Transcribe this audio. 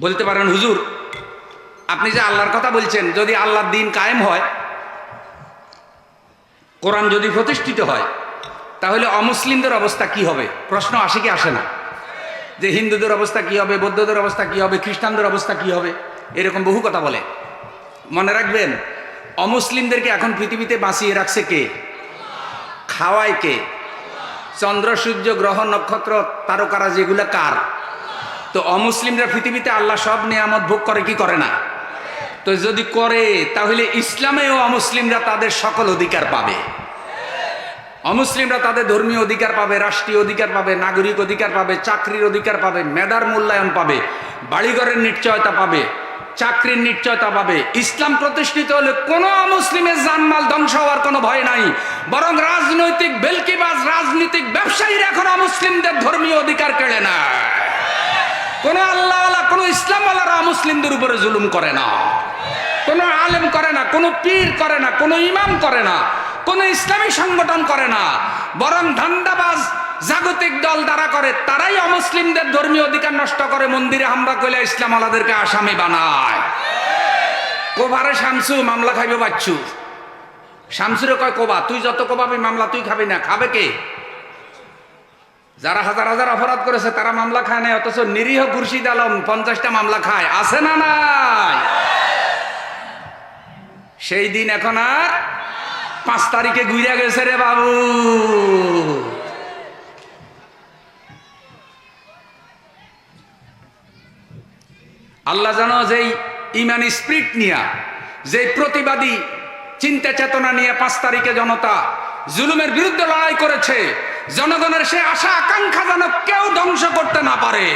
বলতে পারেন, হুজুর, আপনি যে আল্লাহর কথা বলছেন, যদি আল্লাহর দিন কায়েম হয়, কোরআন যদি প্রতিষ্ঠিত হয়, তাহলে অমুসলিমদের অবস্থা কি হবে? প্রশ্ন আসে কি আসে না? যে হিন্দুদের অবস্থা কি হবে, বৌদ্ধদের অবস্থা কি হবে, খ্রিস্টানদের অবস্থা কি হবে? এরকম বহু কথা বলে। মনে রাখবেন, অমুসলিমদেরকে এখন পৃথিবীতে বাঁচিয়ে রাখছে কে? খাওয়ায় কে? চন্দ্র, সূর্য, গ্রহ, নক্ষত্র, তারকারা যেগুলো কার? তো অমুসলিমরা পৃথিবীতে আল্লাহ সব নিয়ামত ভোগ করে, কি করে না? তো যদি করে, তাহলে ইসলামেও অমুসলিমরা তাদের সকল অধিকার পাবে। অমুসলিমরা তাদের ধর্মীয় অধিকার পাবে, রাষ্ট্রীয় অধিকার পাবে, নাগরিক অধিকার পাবে, চাকরির অধিকার পাবে, মেধার মূল্যায়ন পাবে, বাড়িঘরের নিশ্চয়তা পাবে, চাকরির নিশ্চয়তা পাবে। ইসলাম প্রতিষ্ঠিত হলে কোনো অমুসলিমের জানমাল ধ্বংস হওয়ার কোনো ভয় নাই। বরং রাজনৈতিক বেলকিবাজ, রাজনৈতিক ব্যবসায়ীরা এখন অমুসলিমদের ধর্মীয় অধিকার কেড়ে নেয়। কোনো আল্লাহ কোনো ইসলামওয়ালারা মুসলিমদের উপরে জুলুম করে না। কোনো আলেম করে না, কোনো পীর করে না, কোনো ইমাম করে না, কোনো ইসলামী সংগঠন করে না। বরং ধান্দাবাজ জাগতিক দল দ্বারা করে, তারাই অমুসলিমদের ধর্মীয় অধিকার নষ্ট করে মন্দিরে হামলা করলে ইসলাম আলাদেরকে আসামি বানায়। কোভারে শামসু, মামলা খাইবে বাচ্চু। শামসুরে কয় কোবা তুই যত কোবাবি মামলা তুই খাবি না, খাবে কে? যারা হাজার হাজার অপরাধ করেছে, তারা মামলা খায় নাই, অথচ নিরীহ খুরশিদ আলম পঞ্চাশটা মামলা খায়। আছে না নাই? সেই দিন এখন আর পাঁচ তারিখে ঘুরে গেছে রে বাবু। আল্লাহ জানো যেই ইমানি স্প্রিট নিয়া যে প্রতিবাদী চিন্তা চেতনা নিয়ে পাঁচ তারিখে জনতা জুলুমের বিরুদ্ধে লড়াই করেছে জনগণের সে আশা আকাঙ্ক্ষা যেন কেউ ধ্বংস করতে না পারে।